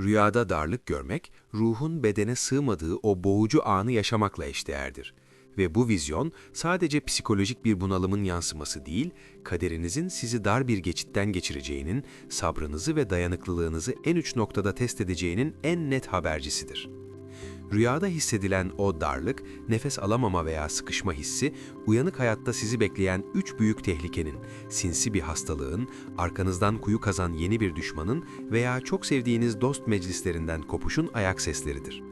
Rüyada darlık görmek, ruhun bedene sığmadığı o boğucu anı yaşamakla eşdeğerdir. Ve bu vizyon sadece psikolojik bir bunalımın yansıması değil, kaderinizin sizi dar bir geçitten geçireceğinin, sabrınızı ve dayanıklılığınızı en uç noktada test edeceğinin en net habercisidir. Rüyada hissedilen o darlık, nefes alamama veya sıkışma hissi, uyanık hayatta sizi bekleyen üç büyük tehlikenin, sinsi bir hastalığın, arkanızdan kuyu kazan yeni bir düşmanın veya çok sevdiğiniz dost meclislerinden kopuşun ayak sesleridir.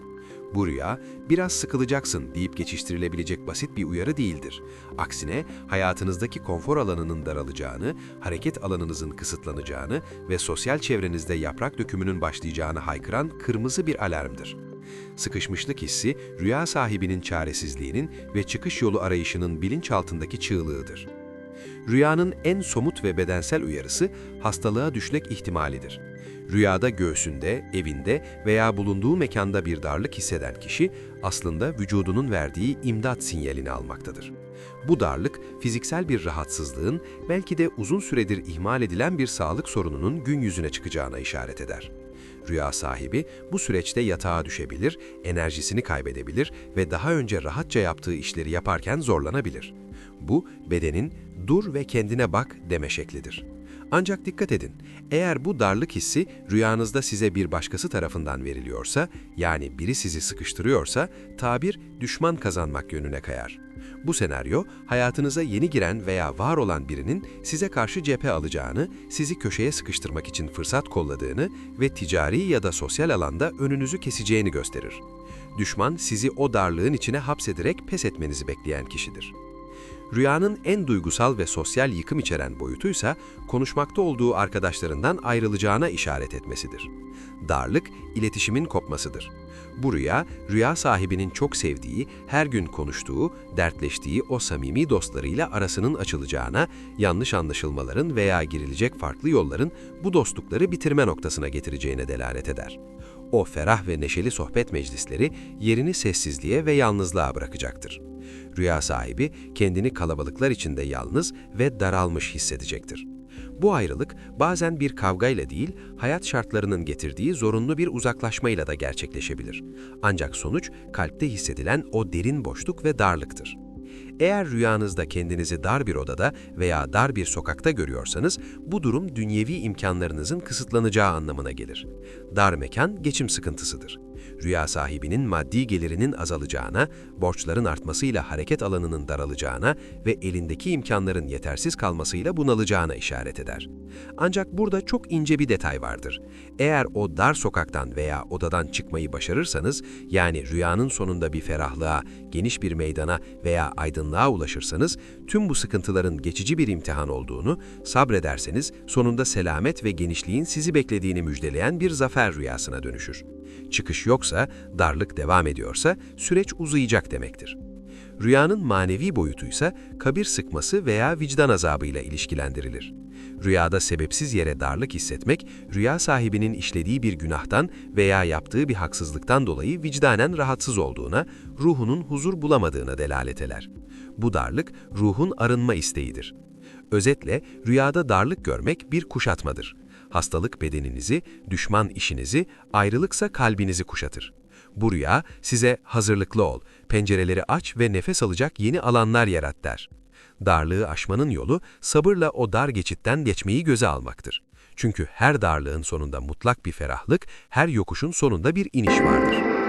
Bu rüya, biraz sıkılacaksın deyip geçiştirilebilecek basit bir uyarı değildir. Aksine hayatınızdaki konfor alanının daralacağını, hareket alanınızın kısıtlanacağını ve sosyal çevrenizde yaprak dökümünün başlayacağını haykıran kırmızı bir alarmdır. Sıkışmışlık hissi, rüya sahibinin çaresizliğinin ve çıkış yolu arayışının bilinçaltındaki çığlığıdır. Rüyanın en somut ve bedensel uyarısı hastalığa düşmek ihtimalidir. Rüyada göğsünde, evinde veya bulunduğu mekanda bir darlık hisseden kişi aslında vücudunun verdiği imdat sinyalini almaktadır. Bu darlık fiziksel bir rahatsızlığın belki de uzun süredir ihmal edilen bir sağlık sorununun gün yüzüne çıkacağına işaret eder. Rüya sahibi bu süreçte yatağa düşebilir, enerjisini kaybedebilir ve daha önce rahatça yaptığı işleri yaparken zorlanabilir. Bu bedenin dur ve kendine bak deme şeklidir. Ancak dikkat edin, eğer bu darlık hissi rüyanızda size bir başkası tarafından veriliyorsa, yani biri sizi sıkıştırıyorsa, tabir düşman kazanmak yönüne kayar. Bu senaryo, hayatınıza yeni giren veya var olan birinin size karşı cephe alacağını, sizi köşeye sıkıştırmak için fırsat kolladığını ve ticari ya da sosyal alanda önünüzü keseceğini gösterir. Düşman sizi o darlığın içine hapsederek pes etmenizi bekleyen kişidir. Rüyanın en duygusal ve sosyal yıkım içeren boyutuysa konuşmakta olduğu arkadaşlarından ayrılacağına işaret etmesidir. Darlık, iletişimin kopmasıdır. Bu rüya, rüya sahibinin çok sevdiği, her gün konuştuğu, dertleştiği o samimi dostlarıyla arasının açılacağına, yanlış anlaşılmaların veya girilecek farklı yolların bu dostlukları bitirme noktasına getireceğine delalet eder. O ferah ve neşeli sohbet meclisleri yerini sessizliğe ve yalnızlığa bırakacaktır. Rüya sahibi kendini kalabalıklar içinde yalnız ve daralmış hissedecektir. Bu ayrılık bazen bir kavgayla değil, hayat şartlarının getirdiği zorunlu bir uzaklaşmayla da gerçekleşebilir. Ancak sonuç kalpte hissedilen o derin boşluk ve darlıktır. Eğer rüyanızda kendinizi dar bir odada veya dar bir sokakta görüyorsanız, bu durum dünyevi imkanlarınızın kısıtlanacağı anlamına gelir. Dar mekan geçim sıkıntısıdır. Rüya sahibinin maddi gelirinin azalacağına, borçların artmasıyla hareket alanının daralacağına ve elindeki imkanların yetersiz kalmasıyla bunalacağına işaret eder. Ancak burada çok ince bir detay vardır. Eğer o dar sokaktan veya odadan çıkmayı başarırsanız, yani rüyanın sonunda bir ferahlığa, geniş bir meydana veya aydınlığa ulaşırsanız, tüm bu sıkıntıların geçici bir imtihan olduğunu, sabrederseniz sonunda selamet ve genişliğin sizi beklediğini müjdeleyen bir zafer rüyasına dönüşür. Çıkış yoksa, darlık devam ediyorsa süreç uzayacak demektir. Rüyanın manevi boyutuysa kabir sıkması veya vicdan azabıyla ilişkilendirilir. Rüyada sebepsiz yere darlık hissetmek, rüya sahibinin işlediği bir günahtan veya yaptığı bir haksızlıktan dolayı vicdanen rahatsız olduğuna, ruhunun huzur bulamadığına delalet eder. Bu darlık, ruhun arınma isteğidir. Özetle, rüyada darlık görmek bir kuşatmadır. Hastalık bedeninizi, düşman işinizi, ayrılıksa kalbinizi kuşatır. Bu rüya size hazırlıklı ol, pencereleri aç ve nefes alacak yeni alanlar yarat der. Darlığı aşmanın yolu sabırla o dar geçitten geçmeyi göze almaktır. Çünkü her darlığın sonunda mutlak bir ferahlık, her yokuşun sonunda bir iniş vardır.